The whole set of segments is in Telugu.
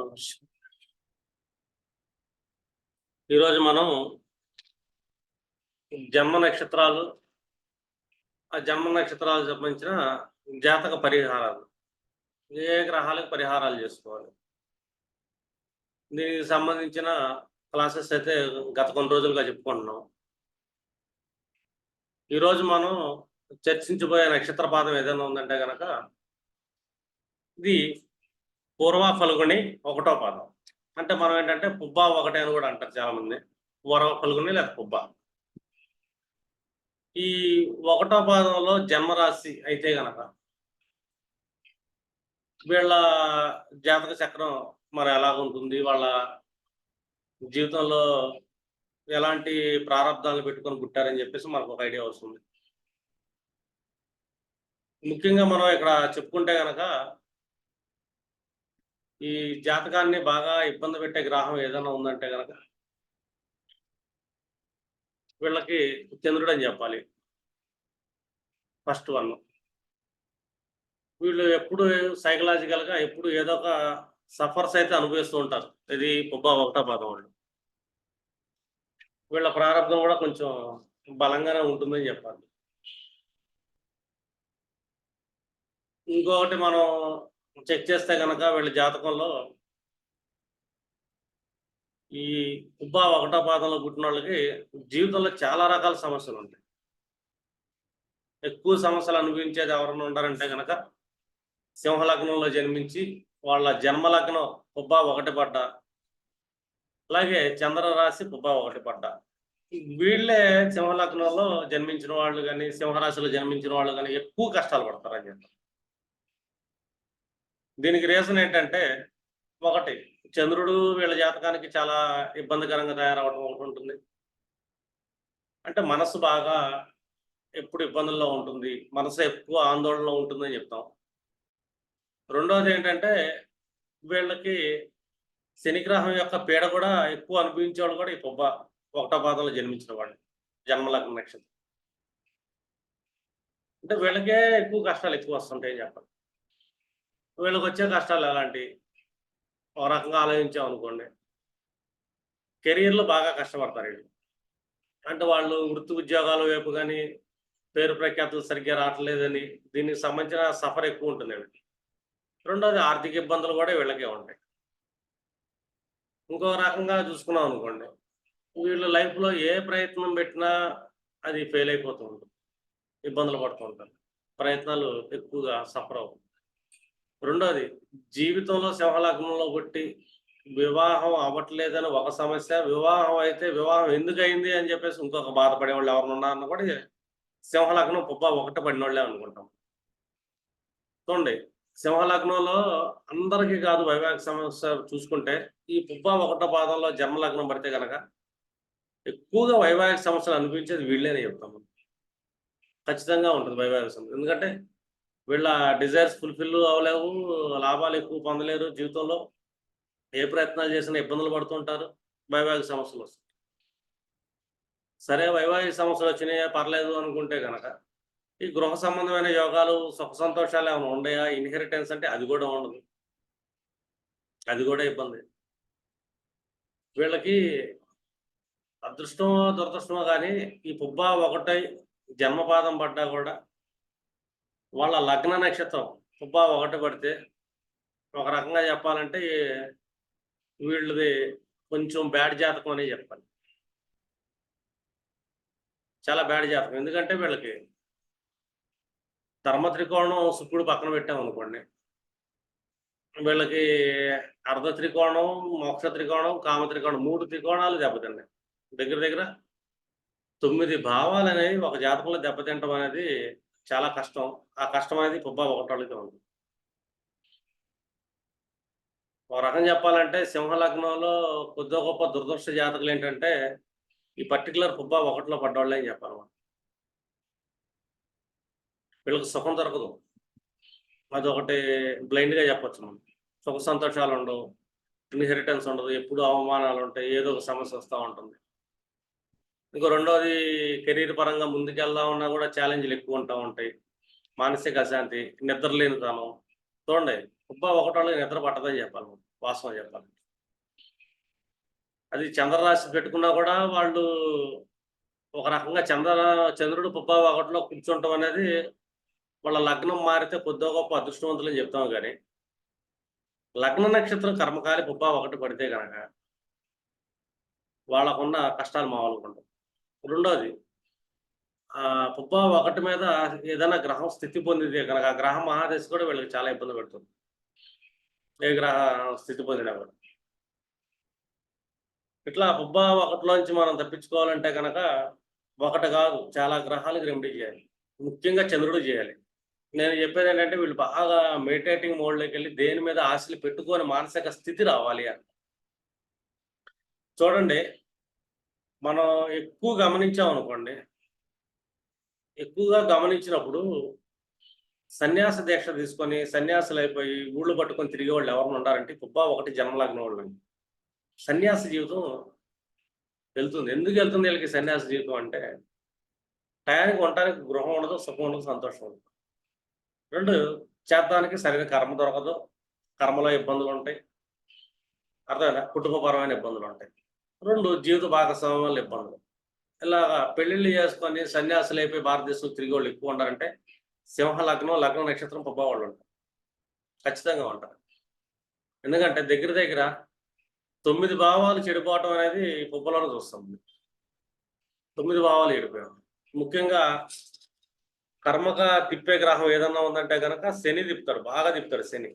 నమస్కారం ఈరోజు మనం జన్మ నక్షత్రాలు ఆ జన్మ నక్షత్రాలకు సంబంధించిన జాతక పరిహారాలు. ఏ గ్రహాలకు పరిహారాలు చేసుకోవాలి? దీనికి సంబంధించిన క్లాసెస్ అయితే గత కొన్ని రోజులుగా చెప్పుకుంటున్నాం. ఈరోజు మనం చర్చించబోయే నక్షత్ర పాదం ఏదైనా ఉందంటే కనుక ఇది పూర్వ ఫల్గుని ఒకటో పాదం. అంటే మనం ఏంటంటే పుబ్బా ఒకటే అని కూడా అంటారు చాలా మంది పూర్వ ఫల్గుని లేదా పుబ్బా. ఈ ఒకటో పాదంలో జన్మరాశి అయితే గనక వీళ్ళ జాతక చక్రం మరి ఎలాగుంటుంది వాళ్ళ జీవితంలో ఎలాంటి ప్రారంధాలు పెట్టుకొని పుట్టారని చెప్పేసి మనకు ఒక ఐడియా వస్తుంది. ముఖ్యంగా మనం ఇక్కడ చెప్పుకుంటే కనుక ఈ జాతకాన్ని బాగా ఇబ్బంది పెట్టే గ్రహం ఏదైనా ఉందంటే కనుక వీళ్ళకి చంద్రుడు అని చెప్పాలి. First one. వీళ్ళు ఎప్పుడు సైకలాజికల్గా ఎప్పుడు ఏదో ఒక సఫర్స్ అయితే అనుభవిస్తూ ఉంటారు. ఇది పుబ్బా ఒకటో పాదం వాళ్ళు. వీళ్ళ ప్రారంభం కూడా కొంచెం బలంగానే ఉంటుందని చెప్పాలి. ఇంకొకటి మనం చెక్ చేస్తే కనుక వీళ్ళ జాతకంలో ఈ ఉబ్బా ఒకటో పాదంలో పుట్టిన వాళ్ళకి జీవితంలో చాలా రకాల సమస్యలు ఉంటాయి. ఎక్కువ సమస్యలు అనుభవించేది ఎవరైనా ఉండాలంటే కనుక సింహలగ్నంలో జన్మించి వాళ్ళ జన్మలగ్నం ఉబ్బా ఒకటి పడ్డ అలాగే చంద్ర రాశి ఒకటి పడ్డ. వీళ్ళే సింహలగ్నంలో జన్మించిన వాళ్ళు కానీ సింహరాశిలో జన్మించిన వాళ్ళు కానీ ఎక్కువ కష్టాలు పడతారని చెప్పారు దీనికి రీజన్ ఏంటంటే ఒకటి చంద్రుడు వీళ్ళ జాతకానికి చాలా ఇబ్బందికరంగా తయారవడం ఒకటి ఉంటుంది. అంటే మనసు బాగా ఎప్పుడు ఇబ్బందుల్లో ఉంటుంది మనసు ఎక్కువ ఆందోళనలో ఉంటుందని చెప్తాం. రెండోది ఏంటంటే వీళ్ళకి శనిగ్రహం యొక్క పీడ కూడా ఎక్కువ అనుభవించేవాడు కూడా ఈ పొబ్బ ఒకటో పాదంలో జన్మించిన వాళ్ళు జన్మలగ్న నక్షత్రం. అంటే వీళ్ళకే ఎక్కువ కష్టాలు ఎక్కువ వస్తుంటాయి చెప్పాలి. వీళ్ళకి వచ్చే కష్టాలు ఎలాంటి? ఒక రకంగా ఆలోచించాం అనుకోండి. కెరీర్లో బాగా కష్టపడతారు వీళ్ళు. అంటే వాళ్ళు వృత్తి ఉద్యోగాల వైపు కానీ పేరు ప్రఖ్యాతులు సరిగ్గా రావట్లేదని దీనికి సంబంధించిన సఫర్ ఎక్కువ ఉంటుంది వీళ్ళకి. రెండోది ఆర్థిక ఇబ్బందులు కూడా వీళ్ళకే ఉంటాయి. ఇంకో రకంగా చూసుకున్నాం అనుకోండి. వీళ్ళు లైఫ్లో ఏ ప్రయత్నం పెట్టినా అది ఫెయిల్ అయిపోతూ ఉంటుంది. ఇబ్బందులు పడుతూ ఉంటారు. ప్రయత్నాలు ఎక్కువగా సఫర్ అవుతుంది రెండోది జీవితంలో సింహలగ్నంలో కొట్టి వివాహం అవ్వట్లేదని ఒక సమస్య వివాహం అయితే వివాహం ఎందుకు అయింది అని చెప్పేసి ఇంకొక బాధపడే వాళ్ళు ఎవరు ఉన్నారని కూడా సింహలగ్నం పుబ్బ ఒకటి పడిన వాళ్ళే అనుకుంటాం. చూడండి సింహలగ్నంలో అందరికీ కాదు వైవాహిక సమస్య చూసుకుంటే ఈ పుబ్బ ఒకట పాదంలో జన్మలగ్నం పడితే కనుక ఎక్కువగా వైవాహిక సమస్యలు అనిపించేది వీళ్ళేనే చెప్తాము ఖచ్చితంగా ఉంటుంది వైవాహిక సమస్య. ఎందుకంటే వీళ్ళ డిజైర్స్ ఫుల్ఫిల్ అవ్వలేవు లాభాలు ఎక్కువ పొందలేరు జీవితంలో. ఏ ప్రయత్నాలు చేసినా ఇబ్బందులు పడుతుంటారు వైవాహిక సమస్యలు వస్తాయి. సరే వైవాహిక సమస్యలు వచ్చినాయా? పర్లేదు అనుకుంటే కనుక ఈ గృహ సంబంధమైన యోగాలు సుఖ సంతోషాలు ఏమైనా ఉన్నాయా? ఇన్హెరిటెన్స్ అంటే అది కూడా ఉండదు. అది కూడా ఇబ్బంది. వీళ్ళకి అదృష్టమో దురదృష్టమో కానీ ఈ పుబ్బా ఒకటై జన్మపాదం పడ్డా కూడా వాళ్ళ లగ్న నక్షత్రం సుబ్బా ఒకటి పడితే ఒక రకంగా చెప్పాలంటే వీళ్ళది కొంచెం బ్యాడ్ జాతకం అనే చెప్పాలి. చాలా బ్యాడ్ జాతకం. ఎందుకంటే వీళ్ళకి ధర్మ త్రికోణం శుక్రుడు పక్కన పెట్టాం అనుకోండి. వీళ్ళకి అర్ధ త్రికోణం మోక్ష త్రికోణం కామ త్రికోణం మూడు త్రికోణాలు దెబ్బతిన్నాయి. దగ్గర దగ్గర తొమ్మిది భావాలు అనేవి ఒక జాతకంలో దెబ్బతింటం అనేది చాలా కష్టం. ఆ కష్టం అనేది పుబ్బా ఒకటోళ్ళకి ఉంది ఒక రకం చెప్పాలంటే సింహలగ్నంలో కొద్ది గొప్ప దురదృష్ట జాతకులు ఏంటంటే ఈ పర్టికులర్ పుబ్బా ఒకటిలో పడ్డవాళ్ళే అని చెప్పాలి వీళ్ళకి సుఖం దొరకదు. అది ఒకటి బ్లైండ్గా చెప్పచ్చు మనం. సుఖ సంతోషాలు ఉండవు ఇన్హెరిటెన్స్ ఉండదు. ఎప్పుడు అవమానాలు ఉంటాయి ఏదో ఒక సమస్య వస్తూ ఉంటుంది. ఇంకో రెండోది కెరీర్ పరంగా ముందుకెళ్దా ఉన్నా కూడా ఛాలెంజ్లు ఎక్కువ ఉంటా ఉంటాయి. మానసిక అశాంతి నిద్రలేనితనం చూడండి పుబ్బా ఒకటో నిద్ర పట్టదని చెప్పాలి వాస్తవం చెప్పాలి. అది చంద్రరాశి పెట్టుకున్నా కూడా వాళ్ళు ఒక రకంగా చంద్ర చంద్రుడు పుబ్బా ఒకటిలో కూర్చుంటాం అనేది వాళ్ళ లగ్నం మారితే కొద్దిగా గొప్ప అదృష్టవంతులని చెప్తాం కానీ లగ్న నక్షత్రం కర్మకాలి పుబ్బా ఒకటి పడితే కనుక వాళ్ళకున్న కష్టాలు మామూలుగా ఉండవు. రెండోది ఆ పుబ్బా ఒకటి మీద ఏదైనా గ్రహం స్థితి పొందితే కనుక ఆ గ్రహ మహాదశ కూడా వీళ్ళకి చాలా ఇబ్బంది పెడుతుంది. ఏ గ్రహ స్థితి పొందినా కూడా. ఇట్లా పుబ్బ ఒకటిలోంచి మనం తప్పించుకోవాలంటే కనుక ఒకటి కాదు చాలా గ్రహాలకు రెమెడీ చేయాలి. ముఖ్యంగా చంద్రుడు చేయాలి. నేను చెప్పేది ఏంటంటే వీళ్ళు బాగా మెడిటేటింగ్ మోడ్లోకి వెళ్ళి దేని మీద ఆశలు పెట్టుకొని మానసిక స్థితి రావాలి అని. చూడండి మనం ఎక్కువ గమనించాం అనుకోండి ఎక్కువగా గమనించినప్పుడు సన్యాస దీక్ష తీసుకొని సన్యాసులు అయిపోయి ఊళ్ళు పట్టుకొని తిరిగే వాళ్ళు ఎవరు ఉండారంటే తుబ్బా ఒకటి జన్మలాగిన వాళ్ళు సన్యాస జీవితం వెళ్తుంది. ఎందుకు వెళ్తుంది వీళ్ళకి సన్యాస జీవితం అంటే టయానికి ఉండటానికి గృహం ఉండదు సుఖం ఉండదు సంతోషం ఉండదు. రెండు చేద్దానికి సరైన కర్మ దొరకదు. కర్మలో ఇబ్బందులు ఉంటాయి అర్థమైనా కుటుంబపరమైన ఇబ్బందులు ఉంటాయి రెండు జీవిత భాగస్వామ్యం వల్ల ఇబ్బందులు. ఇలాగా పెళ్ళిళ్ళు చేసుకొని సన్యాసులు అయిపోయి భారతదేశం తిరిగి వాళ్ళు ఎక్కువ ఉండాలంటే సింహ లగ్నం లగ్న నక్షత్రం పబ్బా వాళ్ళు ఉంటారు. ఖచ్చితంగా ఉంటారు. ఎందుకంటే దగ్గర దగ్గర తొమ్మిది భావాలు చెడిపోవటం అనేది పుబ్బలోనే చూస్తాం తొమ్మిది భావాలు చెడిపోయాం. ముఖ్యంగా కర్మక తిప్పే గ్రహం ఏదన్నా ఉందంటే కనుక శని తిప్పుతాడు బాగా తిప్పుతాడు శని.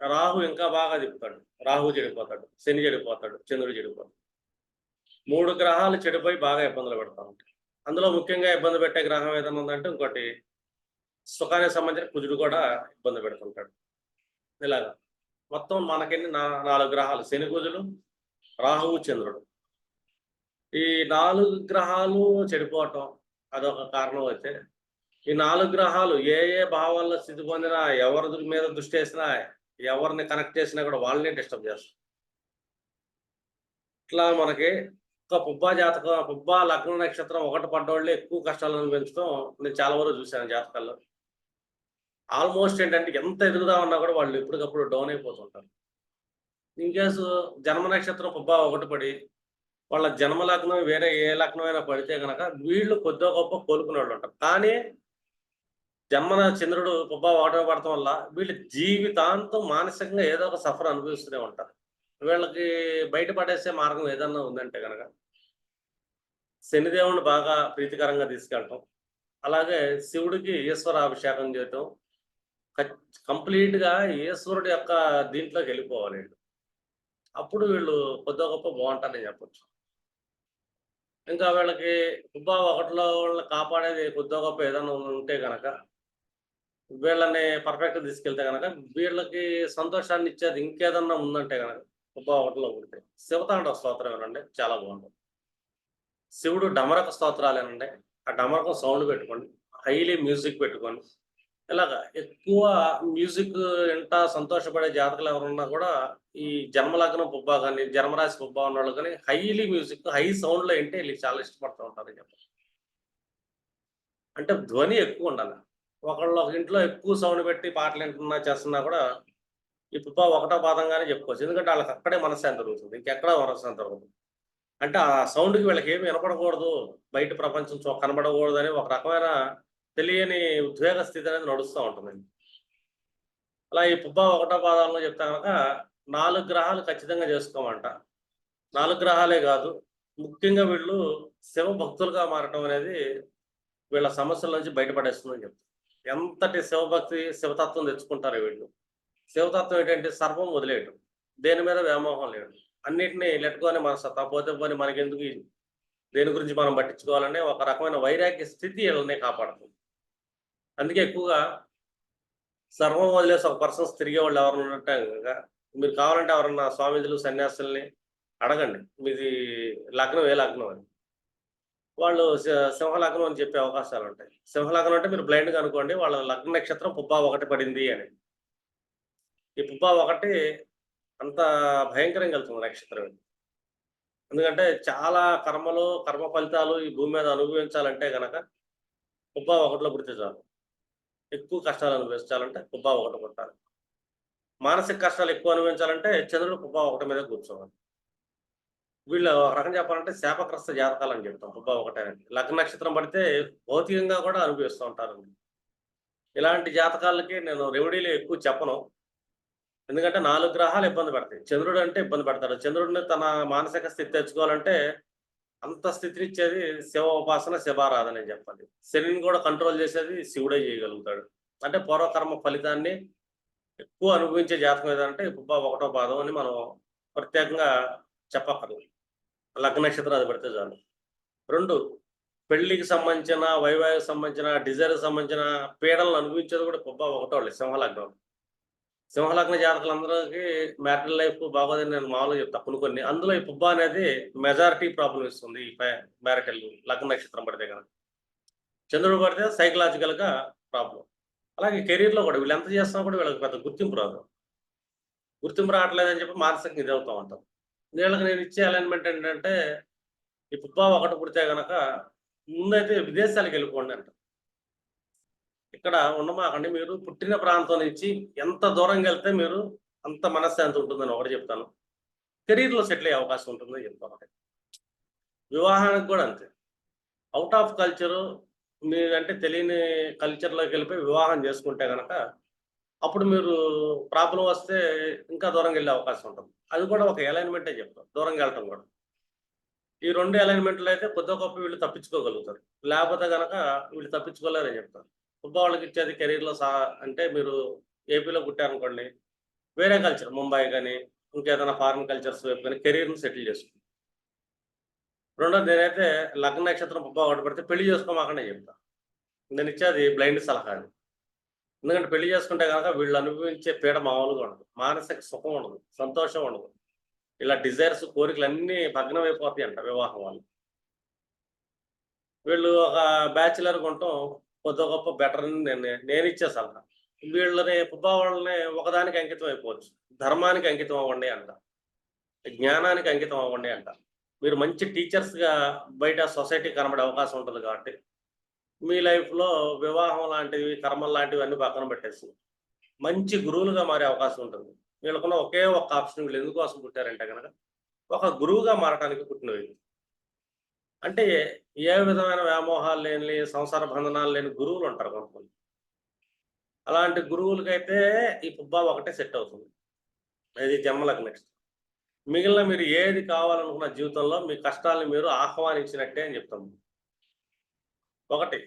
రాహు ఇంకా బాగా తిప్పుతాడు. రాహు చెడిపోతాడు శని చెడిపోతాడు చంద్రుడు చెడిపోతాడు. మూడు గ్రహాలు చెడిపోయి బాగా ఇబ్బందులు పెడతా ఉంటాయి. అందులో ముఖ్యంగా ఇబ్బంది పెట్టే గ్రహం ఏదైనా ఉందంటే ఇంకోటి సుఖానికి సంబంధించిన కుజుడు కూడా ఇబ్బంది పెడుతుంటాడు. ఇలాగా. మొత్తం మనకెన్ని నా నాలుగు గ్రహాలు. శని కుజులు రాహువు చంద్రుడు. ఈ నాలుగు గ్రహాలు చెడిపోవటం అదొక కారణం అయితే ఈ నాలుగు గ్రహాలు ఏ ఏ భావాల్లో స్థితి పొందినా ఎవరి మీద దృష్టి వేసినా ఎవరిని కనెక్ట్ చేసినా కూడా వాళ్ళని డిస్టర్బ్ చేస్తారు ఇట్లా మనకి ఒక పుబ్బా జాతకం పుబ్బా లగ్న నక్షత్రం ఒకటి పడ్డవాళ్ళే ఎక్కువ కష్టాలను అనుభవించడం నేను చాలా వరకు చూశాను జాతకాల్లో. ఆల్మోస్ట్ ఏంటంటే ఎంత ఎదుగుదా ఉన్నా కూడా వాళ్ళు ఎప్పటికప్పుడు డౌన్ అయిపోతుంటారు. ఇన్ కేసు జన్మ నక్షత్రం పుబ్బా ఒకటి పడి వాళ్ళ జన్మ లగ్నం వేరే ఏ లగ్నం అయినా పడితే కనుక వీళ్ళు కొద్దిగా గొప్ప కోలుకునే వాళ్ళు ఉంటారు. కానీ జన్మన చంద్రుడు పుబ్బా ఒకటి పడటం వల్ల వీళ్ళు జీవితాంతం మానసికంగా ఏదో ఒక సఫర్ అనుభవిస్తూనే ఉంటారు. వీళ్ళకి బయటపడేసే మార్గం ఏదన్నా ఉందంటే కనుక శనిదేవుని బాగా ప్రీతికరంగా తీసుకెళ్ళటం అలాగే శివుడికి ఈశ్వర అభిషేకం చేయటం కంప్లీట్గా ఈశ్వరుడు యొక్క దీంట్లోకి వెళ్ళిపోవాలి వీళ్ళు. అప్పుడు వీళ్ళు కొద్ది గొప్ప బాగుంటారని చెప్పొచ్చు. ఇంకా వీళ్ళకి ఉబ్బా ఒకటిలో వాళ్ళని కాపాడేది కొద్ది గొప్ప ఏదైనా ఉంటే కనుక వీళ్ళని పర్ఫెక్ట్ తీసుకెళ్తే కనుక వీళ్ళకి సంతోషాన్ని ఇచ్చేది ఇంకేదన్నా ఉందంటే కనుక పుబ్బా ఒకటిలో శివతాండవ స్తోత్రం ఏనండి? చాలా బాగుంటుంది. శివుడు డమరక స్తోత్రాలు ఏనండి? ఆ డమరకం సౌండ్ పెట్టుకోండి. హైలీ మ్యూజిక్ పెట్టుకోండి. ఇలాగా ఎక్కువ మ్యూజిక్ ఎంత సంతోషపడే జాతకులు ఎవరున్నా కూడా ఈ జన్మలగ్నం పుబ్బా కానీ జన్మరాశి పుబ్బా ఉన్న వాళ్ళు కానీ హైలీ మ్యూజిక్ హై సౌండ్లో వింటే వీళ్ళు చాలా ఇష్టపడుతూ ఉంటారు చెప్పారు అంటే ధ్వని ఎక్కువ ఉండాలి. ఒకళ్ళు ఒక ఇంట్లో ఎక్కువ సౌండ్ పెట్టి పాటలు వింటున్నా చేస్తున్నా కూడా ఈ పుబ్బా ఒకటో పాదంగానే చెప్పుకోవచ్చు. ఎందుకంటే వాళ్ళకి అక్కడే మనశ్శాంతి దొరుకుతుంది. ఇంకెక్కడ మనశ్శాంతి దొరుకుతుంది అంటే ఆ సౌండ్కి వీళ్ళకి ఏమి వినపడకూడదు. బయట ప్రపంచం చూ- కనబడకూడదు అని ఒక రకమైన తెలియని ఉద్వేగ స్థితి అనేది నడుస్తూ ఉంటుంది. అలా ఈ పుబ్బా ఒకటో పాదాలను చెప్తా కనుక నాలుగు గ్రహాలు ఖచ్చితంగా చేసుకోమంట. నాలుగు గ్రహాలే కాదు. ముఖ్యంగా వీళ్ళు శివ భక్తులుగా మారటం అనేది వీళ్ళ సమస్యల నుంచి బయటపడేస్తుందని చెప్తారు. ఎంతటి శివభక్తి శివతత్వం తెచ్చుకుంటారు వీళ్ళు? శివతత్వం ఏంటంటే సర్వం వదిలేయటం. దేని మీద వ్యామోహం లేదు. అన్నిటినీ లెట్టుకొని మన తప్పపోతే పోతే పోని మనకెందుకు దేని గురించి మనం పట్టించుకోవాలనే ఒక రకమైన వైరాగ్య స్థితి వీళ్ళని కాపాడుతుంది. అందుకే ఎక్కువగా సర్వం వదిలేసి ఒక పర్సన్స్ తిరిగే వాళ్ళు ఎవరు ఉన్నట్టే మీరు కావాలంటే ఎవరన్నా స్వామీజులు సన్యాసుల్ని అడగండి. మీది లగ్నం ఏ లగ్నం అని. వాళ్ళు సి- సింహ లగ్నం అని చెప్పే అవకాశాలు ఉంటాయి. సింహ లగ్నం అంటే మీరు బ్లైండ్గా అనుకోండి వాళ్ళ లగ్న నక్షత్రం పుబ్బా ఒకటి పడింది అని. ఈ పుబ్బా ఒకటి అంత భయంకరంగా వెళ్తుంది నక్షత్రం ఇది. ఎందుకంటే చాలా కర్మలు కర్మ ఫలితాలు ఈ భూమి మీద అనుభవించాలంటే గనక పుబ్బా ఒకటిలో పుడితే చాలు. ఎక్కువ కష్టాలు అనుభవించాలంటే పుబ్బా ఒకటి పుట్టాలి. మానసిక కష్టాలు ఎక్కువ అనుభవించాలంటే చంద్రుడు పుబ్బా ఒకటి మీద కూర్చోవాలి. వీళ్ళు ఒక రకం చెప్పాలంటే శాపగ్రస్త జాతకాలు అని చెప్తాం పుబ్బా ఒకటే అని. లగ్న నక్షత్రం పడితే భౌతికంగా కూడా అనుభవిస్తూ ఉంటారండి ఇలాంటి జాతకాలకి నేను రెమెడీలు ఎక్కువ చెప్పను. ఎందుకంటే నాలుగు గ్రహాలు ఇబ్బంది పడతాయి. చంద్రుడు అంటే ఇబ్బంది పడతాడు. చంద్రుడిని తన మానసిక స్థితి తెచ్చుకోవాలంటే అంత స్థితిని ఇచ్చేది శివ ఉపాసన శివారాధన అని చెప్పాలి. శనిని కూడా కంట్రోల్ చేసేది శివుడే చేయగలుగుతాడు. అంటే పూర్వకర్మ ఫలితాన్ని ఎక్కువ అనుభవించే జాతకం ఏదంటే పుబ్బా ఒకటో పాదం అని మనం ప్రత్యేకంగా చెప్పక్కర్లేదు లగ్న నక్షత్రం అది పెడితే చాలు. రెండు పెళ్ళికి సంబంధించిన వైవాహికి సంబంధించిన డిజైర్కి సంబంధించిన పీడలను అనుభవించేది కూడా పుబ్బా ఒకటో సింహ సింహలగ్నం. సింహలగ్న జాతకులందరికీ మ్యారిటల్ లైఫ్ బాగోదని నేను మామూలుగా చెప్తా. కొన్ని కొన్ని. అందులో ఈ పుబ్బా అనేది మెజారిటీ ప్రాబ్లం ఇస్తుంది ఈ మ్యారిటల్ లగ్న నక్షత్రం పడితే కనుక. చంద్రుడు పడితే సైకలాజికల్గా ప్రాబ్లం అలాగే కెరీర్లో కూడా వీళ్ళు ఎంత చేస్తున్నా కూడా వీళ్ళకి పెద్ద గుర్తింపు రాదు. గుర్తింపు రావట్లేదని చెప్పి మానసికంగా ఇది అవుతా ఉంటాం వీళ్ళకి నేను ఇచ్చే అలైన్మెంట్ ఏంటంటే ఈ పుబ్బా ఒకటి పుడితే గనక ముందైతే విదేశాలకు వెళ్ళిపోండి అంటారు ఇక్కడ ఉండమాకండి మీరు పుట్టిన ప్రాంతం నుంచి ఎంత దూరం వెళ్తే మీరు అంత మనశ్శాంతి ఉంటుందని ఒకటి చెప్తాను. కెరీర్లో సెటిల్ అయ్యే అవకాశం ఉంటుందని చెప్తాను. ఒకటి వివాహానికి కూడా అంతే. అవుట్ ఆఫ్ కల్చరు మీరంటే తెలియని కల్చర్లోకి వెళ్ళిపోయి వివాహం చేసుకుంటే కనుక అప్పుడు మీరు ప్రాబ్లం వస్తే ఇంకా దూరం వెళ్ళే అవకాశం ఉంటుంది. అది కూడా ఒక అలైన్మెంటే చెప్తాం దూరంగా వెళ్ళటం కూడా. ఈ రెండు అలైన్మెంట్లు అయితే కొద్ది గొప్ప వీళ్ళు తప్పించుకోగలుగుతారు. లేకపోతే కనుక వీళ్ళు తప్పించుకోలేరని చెప్తారు. వాళ్ళకి ఇచ్చేది కెరీర్లో సా అంటే మీరు ఏపీలో పుట్టారనుకోండి వేరే కల్చర్ ముంబై కానీ ఇంకేదైనా ఫారిన్ కల్చర్స్ వైపు కానీ కెరీర్ని సెటిల్ చేసుకుంటారు రెండో నేనైతే లగ్న నక్షత్రం పుబ్బా ఒకటి పడితే పెళ్ళి చేసుకోమాకనే చెప్తా. నేను ఇచ్చేది బ్లైండ్ సలహా అండి ఎందుకంటే పెళ్ళి చేసుకుంటే కనుక వీళ్ళు అనుభవించే పీడ మామూలుగా ఉండదు. మానసిక సుఖం ఉండదు సంతోషం ఉండదు. ఇలా డిజైర్స్ కోరికలు అన్నీ భగ్నం అయిపోతాయి అంట వివాహం వాళ్ళు వీళ్ళు ఒక బ్యాచిలర్ కొంటాం కొద్ది గొప్ప బెటర్ అని నేను నేను ఇచ్చే సలహా. వీళ్ళని పుబ్బా వాళ్ళని ఒకదానికి అంకితం అయిపోవచ్చు. ధర్మానికి అంకితం అవ్వండి అంట. జ్ఞానానికి అంకితం అవ్వండి అంట. మీరు మంచి టీచర్స్గా బయట సొసైటీ కనబడే అవకాశం ఉంటుంది కాబట్టి మీ లైఫ్లో వివాహం లాంటివి కర్మలు లాంటివి అన్ని పక్కన పెట్టేసి మంచి గురువులుగా మారే అవకాశం ఉంటుంది. వీళ్ళకున్న ఒకే ఒక ఆప్షన్ వీళ్ళు ఎందుకోసం పుట్టారంటే కనుక ఒక గురువుగా మారడానికి వీళ్ళు అంటే ఏ విధమైన వ్యామోహాలు లేని సంసార బంధనాలు లేని గురువులు ఉంటారు కొంతమంది. అలాంటి గురువులకైతే ఈ పుబ్బా ఒకటే సెట్ అవుతుంది. ఇది జన్మలకు నెక్స్ట్. మిగిలిన మీరు ఏది కావాలనుకున్న జీవితంలో మీ కష్టాలను మీరు ఆహ్వానించినట్టే అని చెప్తాము ఒకటి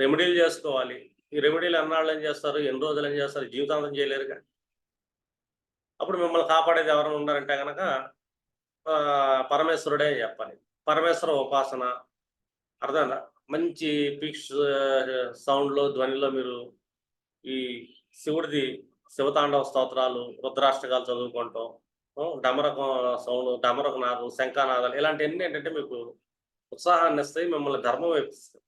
రెమెడీలు చేసుకోవాలి. ఈ రెమెడీలు ఎన్నాళ్ళు ఏం చేస్తారు? ఎన్ని రోజులు ఏం చేస్తారు? జీవితాంతం చేయలేరుగా అప్పుడు మిమ్మల్ని కాపాడేది ఎవరైనా ఉన్నారంటే కనుక పరమేశ్వరుడే చెప్పాలి. పరమేశ్వర ఉపాసన. అర్థమైందా? మంచి పిక్స్ సౌండ్లో ధ్వనిలో మీరు ఈ శివుడిది శివతాండవ స్తోత్రాలు రుద్రాష్టకాలు చదువుకుంటాం డమరకం సౌండ్ డమరక నాదం శంఖానాదాలు ఇలాంటివన్నీ ఏంటంటే మీకు ఉత్సాహాన్ని ఇస్తాయి మిమ్మల్ని ధర్మం వేపిస్తాయి.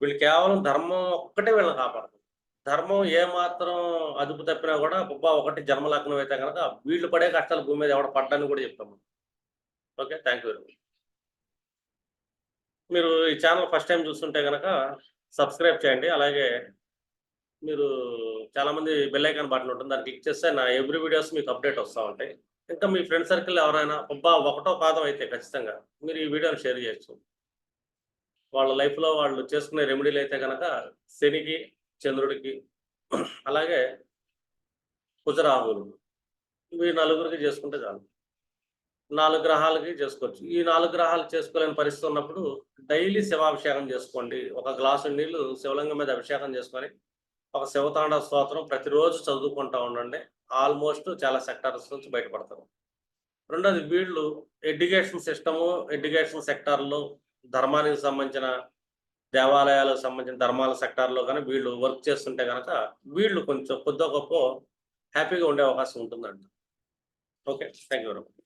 వీళ్ళు కేవలం ధర్మం ఒక్కటే వీళ్ళని కాపాడుతుంది ధర్మం ఏ మాత్రం అదుపు తప్పినా కూడా బొబ్బా ఒకటి జన్మలగ్నం అయితే కనుక వీళ్ళు పడే కష్టాలు భూమి మీద ఎవడ పడ్డాన్ని కూడా చెప్తాము okay? Thank you very much. మీరు ఈ ఛానల్ ఫస్ట్ టైం చూస్తుంటే కనుక సబ్స్క్రైబ్ చేయండి. అలాగే మీరు చాలామంది బెల్ ఐకాన్ బటన్ ఉంటుంది. దాన్ని క్లిక్ చేస్తే నా ఎవ్రీ వీడియోస్ మీకు అప్డేట్ వస్తూ ఉంటాయి. ఇంకా మీ ఫ్రెండ్ సర్కిల్ ఎవరైనా అబ్బా ఒకటో పాదం అయితే ఖచ్చితంగా మీరు ఈ వీడియోని షేర్ చేయొచ్చు. వాళ్ళ లైఫ్లో వాళ్ళు చేసుకునే రెమెడీలు అయితే కనుక శనికి చంద్రుడికి అలాగే కుజరాహులు ఇవి నలుగురికి చేసుకుంటే చాలు. నాలుగు గ్రహాలకి చేసుకోవచ్చు. ఈ నాలుగు గ్రహాలు చేసుకోలేని పరిస్థితి ఉన్నప్పుడు డైలీ శివాభిషేకం చేసుకోండి. ఒక గ్లాసు నీళ్ళు శివలింగం మీద అభిషేకం చేసుకొని ఒక శివతాండ స్తోత్రం ప్రతిరోజు చదువుకుంటా ఉండండి. ఆల్మోస్ట్ చాలా సెక్టార్స్ నుంచి బయటపడతారు. రెండోది వీళ్ళు ఎడ్యుకేషన్ సిస్టము ఎడ్యుకేషన్ సెక్టార్లో ధర్మానికి సంబంధించిన దేవాలయాలకు సంబంధించిన ధర్మాల సెక్టార్లో కానీ వీళ్ళు వర్క్ చేస్తుంటే కనుక వీళ్ళు కొంచెం కొద్ది గొప్ప హ్యాపీగా ఉండే అవకాశం ఉంటుందంట. Okay thank you very much